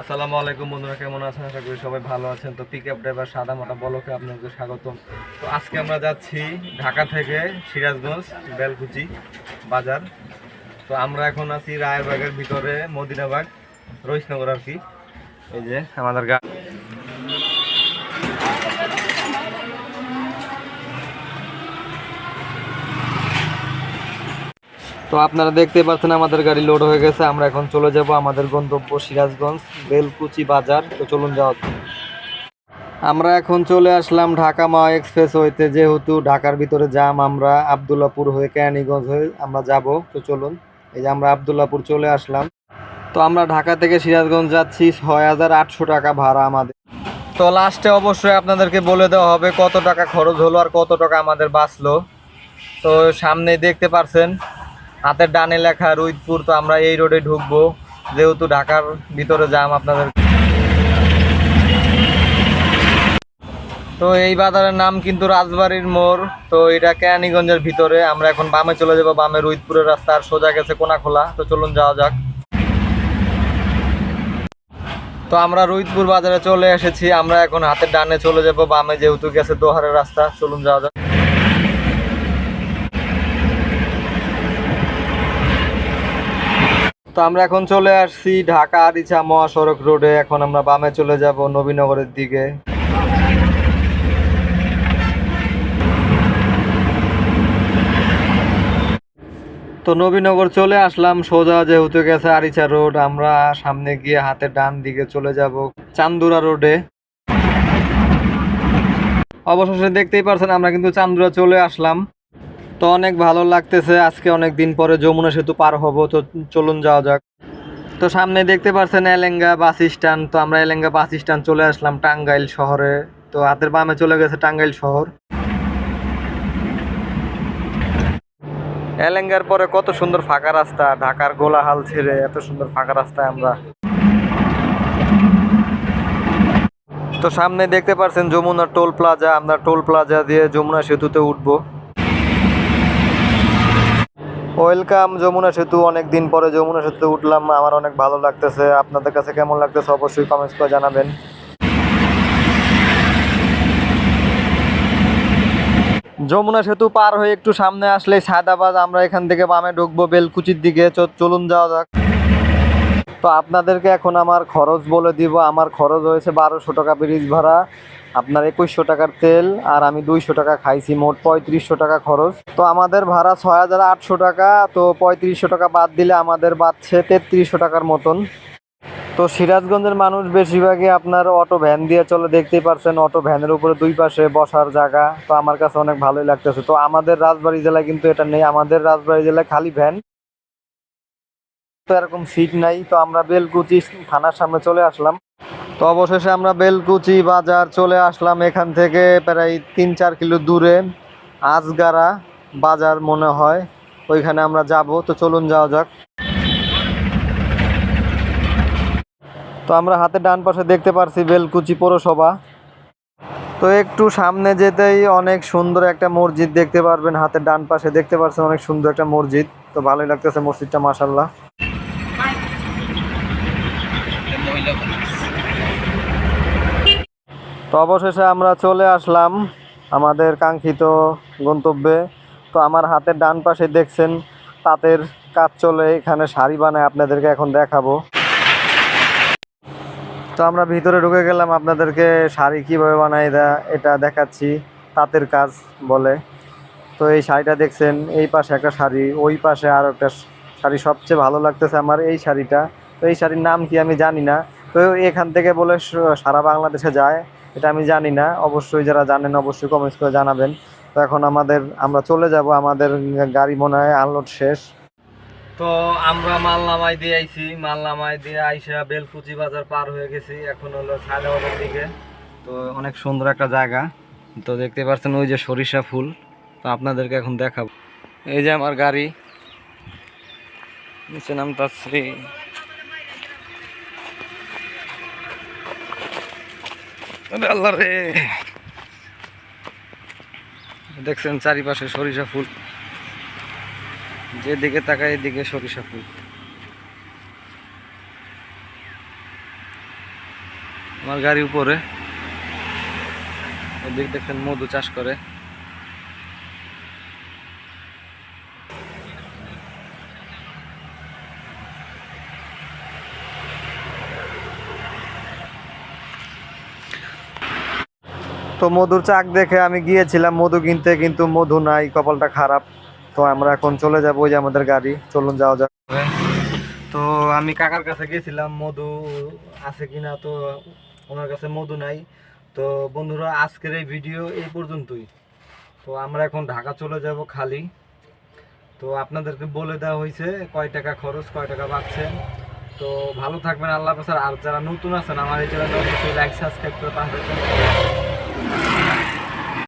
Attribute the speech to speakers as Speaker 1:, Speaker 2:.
Speaker 1: আসসালামু আলাইকুম বন্ধুরা, কেমন আছেন? আশা করি সবাই ভালো আছেন। তো পিক আপ ড্রাইভার সাদা মাটা বলকে আপনাকে স্বাগতম। তো আজকে আমরা যাচ্ছি ঢাকা থেকে সিরাজগঞ্জ, বেলকুচি বাজার। তো আমরা এখন আছি রায়বাগের ভিতরে, মদিনাবাগ রহিসনগর আর কি। এই যে আমাদের গা তো আপনারা দেখতে পাচ্ছেন আমাদের গাড়ি লোড হয়ে গেছে। আমরা এখন চলে যাব আমাদের গন্তব্য সিরাজগঞ্জ, বেলকুচি বাজার। তো চলুন যাওয়া। আমরা এখন চলে আসলাম ঢাকা মা এক্সপ্রেস হইতে যেহেতু ঢাকার ভিতরে যাম আমরা আবদুল্লাপুর হয়ে কেরানীগঞ্জ হয়ে আমরা যাব। তো চলুন, এই যে আমরা আবদুল্লাপুর চলে আসলাম। তো আমরা ঢাকা থেকে সিরাজগঞ্জ যাচ্ছি। ছয় হাজার আটশো টাকা ভাড়া আমাদের। তো লাস্টে অবশ্যই আপনাদেরকে বলে দেওয়া হবে কত টাকা খরচ হলো আর কত টাকা আমাদের বাঁচলো। তো সামনে দেখতে পারছেন হাতের ডানে লেখা রুইদপুর তো আমরা এই রোডে ঢুকবো। যেহেতু ঢাকার ভিতরে যাম আপনাদের তো এই বাজারের নাম কিন্তু রাজবাড়ির মোড়। তো এটা কেরানীগঞ্জের ভিতরে। আমরা এখন বামে চলে যাব, বামে রুইদপুরের রাস্তা। আর সোজা গেছে কোনাখোলা। তো চলুন যাওয়া যাক। তো আমরা রুইদপুর বাজারে চলে এসেছি। আমরা এখন হাতের ডানে চলে যাব, বামে যেহেতু গেছে দোহারের রাস্তা। চলুন যাওয়া যাক। তো আমরা এখন চলে আসছি ঢাকা আরিচা মহাসড়ক রোডে। এখন আমরা বামে চলে যাব নবীনগরের দিকে। তো নবীনগর চলে আসলাম, সোজা যেহেতু গেছে আরিচা রোড, আমরা সামনে গিয়ে হাতের ডান দিকে চলে যাব চান্দুরা রোডে। অবশেষে দেখতেই পারছেন, আমরা কিন্তু চান্দুরা চলে আসলাম। তো অনেক ভালো লাগতেছে, আজকে অনেক দিন পরে যমুনা সেতু পার হব, তো চলুন যাওয়া যাক। তো সামনে দেখতে পাচ্ছেন এলেঙ্গা বাস স্ট্যান্ড, তো আমরা এলেঙ্গা বাস স্ট্যান্ড চলে আসলাম টাঙ্গাইল শহরে। তো হাতের বামে চলে গেছে টাঙ্গাইল শহর। এলেঙ্গার পরে কত সুন্দর ফাঁকা রাস্তা, ঢাকার গোলাহাল ছেড়ে এত সুন্দর ফাঁকা রাস্তায় আমরা। তো সামনে দেখতে পাচ্ছেন যমুনা টোল প্লাজা, আমরা টোল প্লাজা দিয়ে যমুনা সেতুতে উঠবো। ওয়েলকাম যমুনা সেতু। অনেক দিন পরে যমুনা সেতু উঠলাম। আমার অনেক ভালো লাগতেছে। আপনাদের কাছে কেমন লাগতেছে অবশ্যই কমেন্টস করে জানাবেন। যমুনা সেতু পার হয়ে একটু সামনে আসলে সায়দাবাদ আমরা এখান থেকে বামে ঢুকবো বেলকুচির দিকে। চলুন যাওয়া যাক। তো আপনাদেরকে এখন আমার খরচ বলে দিব। আমার খরচ হয়েছে বারোশো টাকা ব্রিজ ভাড়া। আপনার একুশশো টাকার তেল আর আমি দুইশো টাকা খাইছি, মোট পঁয়ত্রিশশো টাকা খরচ। তো আমাদের ভাড়া ছয় হাজার আটশো টাকা, তো পঁয়ত্রিশশো টাকা বাদ দিলে আমাদের বাড়ছে তেত্রিশশো টাকার মতন। তো সিরাজগঞ্জের মানুষ বেশিরভাগই আপনার অটো ভ্যান দিয়ে চলে, দেখতেই পারছেন অটো ভ্যানের উপরে দুই পাশে বসার জায়গা। তো আমার কাছে অনেক ভালোই লাগতেছে। তো আমাদের রাজবাড়ি জেলায় কিন্তু এটা নেই, আমাদের রাজবাড়ি জেলায় খালি ভ্যান। তো এরকম সিট নাই, তো আমরা বেলকুচি থানার সামনে চলে আসলাম। তো অবশেষে আমরা বেলকুচি বাজার চলে আসলাম, এখান থেকে প্রায় তিন চার কিলো দূরে, আজগারা বাজার মনে হয়, ওইখানে আমরা যাব। তো চলুন যাওয়া যাক। তো আমরা হাতে ডান পাশে দেখতে পারছি বেলকুচি পৌরসভা। তো একটু সামনে যেতেই অনেক সুন্দর একটা মসজিদ দেখতে পারবেন হাতের ডান পাশে দেখতে পাচ্ছেন অনেক সুন্দর একটা মসজিদ। তো ভালোই লাগতেছে মসজিদটা মাসাল্লাহ তো অবশেষে আমরা চলে আসলাম আমাদের কাঙ্ক্ষিত গন্তব্যে। তো আমার হাতের ডান পাশে দেখছেন, তাঁতের কাজ চলে, এখানে শাড়ি বানায় আপনাদেরকে এখন দেখাবো। তো আমরা ভিতরে ঢুকে গেলাম, আপনাদেরকে শাড়ি কীভাবে বানাই দেয় এটা দেখাচ্ছি, তাঁতের কাজ বলে। তো এই শাড়িটা দেখছেন, এই পাশে একটা শাড়ি, ওই পাশে আর একটা শাড়ি সবচেয়ে ভালো লাগতেছে আমার এই শাড়িটা। তো এই শাড়ির নাম কি আমি জানি না। তো এখান থেকে বলে সারা বাংলাদেশে যায়। এটা আমি জানি না। অবশ্যই যারা জানেন, অবশ্যই কমেন্টস করে জানাবেন। তো এখন আমাদের, আমরা চলে যাব। আমাদের গাড়ি মনে হয় আনলোড শেষ। তো আমরা মাল দিয়ে আইছি। মাল নামাই দিয়ে আইসা বেলকুচি বাজার পার হয়ে গেছি। এখন হলো সায়দাবাদের দিকে। তো অনেক সুন্দর একটা জায়গা। তো দেখতে পাচ্ছেন ওই যে সরিষা ফুল। তো আপনাদেরকে এখন দেখাবো। এই যে আমার গাড়ি। নিচে নামতাছি। আরে দেখছেন চারিপাশে সরিষা ফুল। যেদিকে তাকায় এদিকে সরিষা ফুল। আমার গাড়ি উপরে। ওদিক দেখেন মধু চাষ করে। তো মধুর চাক দেখে আমি গিয়েছিলাম, মধু কিনতে, কিন্তু মধু নাই, কপালটা খারাপ। তো আমরা এখন চলে যাব ওই যে আমাদের গাড়ি, চলুন যাওয়া যাক। তো আমি কাকার কাছে গিয়েছিলাম মধু আছে কিনা তো ওনার কাছে মধু নাই। তো বন্ধুরা, আজকের এই ভিডিও এই পর্যন্তই। তো আমরা এখন ঢাকা চলে যাব খালি। তো আপনাদেরকে বলে দেওয়া হয়েছে, কয় টাকা খরচ, কয় টাকা পাচ্ছেন তো ভালো থাকবেন, আল্লাহ। আর যারা নতুন আছেন, আমার এই চ্যানেলটা অবশ্যই লাইক সাবস্ক্রাইব করে পাশে থাকবেন।